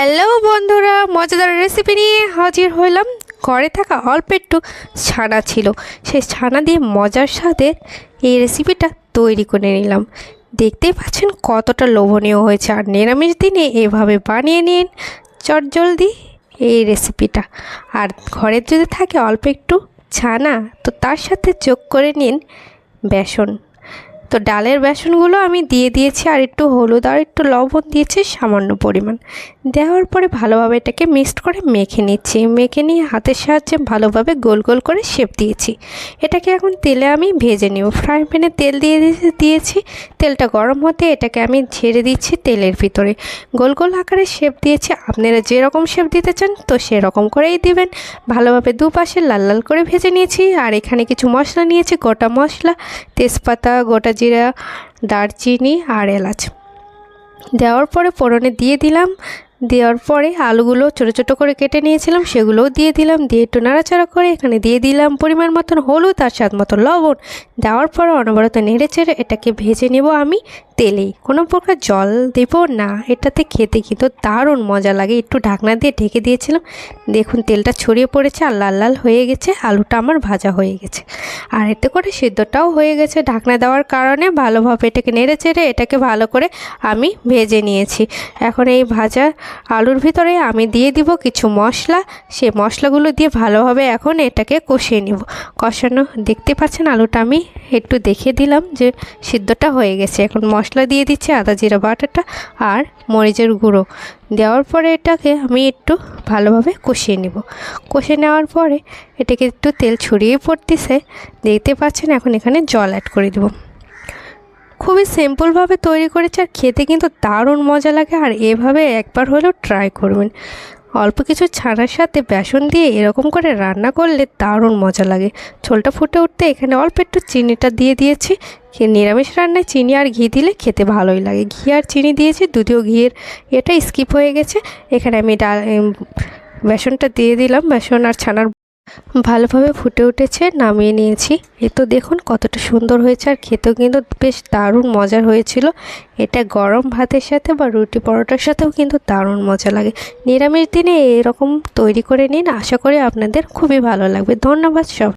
Hello বন্ধুরা, মজাদার recipe নিয়ে হাজির হইলাম ঘরে থাকা অল্প একটু ছানা ছিল। সেই ছানা দিয়ে মজার স্বাদে এই রেসিপিটা তৈরি করে নিলাম। দেখতেই পাচ্ছেন কতটা লোভনীয় হয়েছে। আর নিরামিষ দিনে এভাবে বানিয়ে নিন, চটজলদি এই রেসিপিটা আর ঘরের যদি থাকে অল্প একটু ছানা, তো তার সাথে যোগ করে নিন বেসন। তো ডালের বেসনগুলো আমি দিয়ে দিয়েছি আর একটু হলুদ আর একটু লবণ দিয়েছি সামান্য পরিমাণ। দেওয়ার পরে ভালোভাবে এটাকে মিক্সড করে মেখে নিচ্ছি। মেখে নিয়ে হাতের সাহায্যে ভালোভাবে গোল গোল করে শেপ দিয়েছি। এটাকে এখন তেলে আমি ভেজে নিব। ফ্রাই প্যানে তেল দিয়ে দিয়ে- দিয়েছি। তেলটা গরম হতে এটাকে আমি ঝেড়ে দিচ্ছি তেলের ভিতরে। গোল গোল আকারে শেপ দিয়েছি। আপনারা যেরকম শেপ দিতে চান তো সেরকম করেই দিবেন। ভালোভাবে দুপাশে লাল লাল করে ভেজে নিয়েছি। আর এখানে কিছু মশলা নিয়েছি। গোটা মশলা, তেজপাতা, গোটা জিরা দারচিনি আর এলাচ। দেওয়ার পরে ফোড়নে দিয়ে দিলাম। দেওয়ার পরে আলুগুলো ছোটো ছোটো করে কেটে নিয়েছিলাম, সেগুলোও দিয়ে দিলাম, দিয়ে একটু নাড়াচাড়া করে এখানে দিয়ে দিলাম পরিমাণ মতন হলুদ আর স্বাদ মতো লবণ। দেওয়ার পর অনবরত নেড়ে চেড়ে এটাকে ভেজে নেব আমি তেলেই কোনো প্রকার জল দেব না, এটাতে খেতে কিন্তু দারুণ মজা লাগে। একটু ঢাকনা দিয়ে ঢেকে দিয়েছিলাম, দেখুন তেলটা ছড়িয়ে পড়েছে আর লাল লাল হয়ে গেছে, আলুটা আমার ভাজা হয়ে গেছে। আর এতে করে সিদ্ধটাও হয়ে গেছে। ঢাকনা দেওয়ার কারণে ভালোভাবে এটাকে নেড়ে চেড়ে এটাকে ভালো করে আমি ভেজে নিয়েছি। এখন এই ভাজা আলুর ভিতরে আমি দিয়ে দিব কিছু মশলা। সেই মশলাগুলো দিয়ে ভালোভাবে এখন এটাকে কষিয়ে নিব। কষানো, দেখতে পাচ্ছেন আলুটা আমি একটু দেখে দিলাম যে সিদ্ধটা হয়ে গেছে। এখন মশলা দিয়ে দিচ্ছি আদা জিরা বাটাটা আর মরিচের গুঁড়ো। দেওয়ার পরে এটাকে আমি একটু ভালোভাবে কষিয়ে নেব। কষে নেওয়ার পরে এটাকে একটু তেল ছড়িয়ে পড়তেছে। দেখতে পাচ্ছেন এখন এখানে জল অ্যাড করে দেবো। খুবই সিম্পলভাবে তৈরি করেছে আর খেতে কিন্তু দারুণ মজা লাগে আর এভাবে একবার হলেও ট্রাই করবেন। অল্প কিছু ছানার সাথে বেসন দিয়ে এরকম করে রান্না করলে দারুণ মজা লাগে। ঝোলটা ফুটে উঠতে এখানে অল্প একটু চিনিটা দিয়ে দিয়েছি। নিরামিষ রান্নায় চিনি আর ঘি দিলে খেতে ভালোই লাগে। ঘি আর চিনি দিয়েছি, দুধেও ঘিয়ের এটা স্কিপ হয়ে গেছে। এখানে আমি ডাল বেসনটা দিয়ে দিলাম। বেসন আর ছানার ভালোভাবে ফুটে উঠেছে, নামিয়ে নিয়েছি। এ তো দেখুন কতটা সুন্দর হয়েছে, আর খেতেও কিন্তু বেশ দারুণ মজার হয়েছিল। এটা গরম ভাতের সাথে বা রুটি পরোটার সাথেও কিন্তু দারুণ মজা লাগে। নিরামিষ দিনে এরকম তৈরি করে নিন, আশা করি আপনাদের খুবই ভালো লাগবে। ধন্যবাদ সব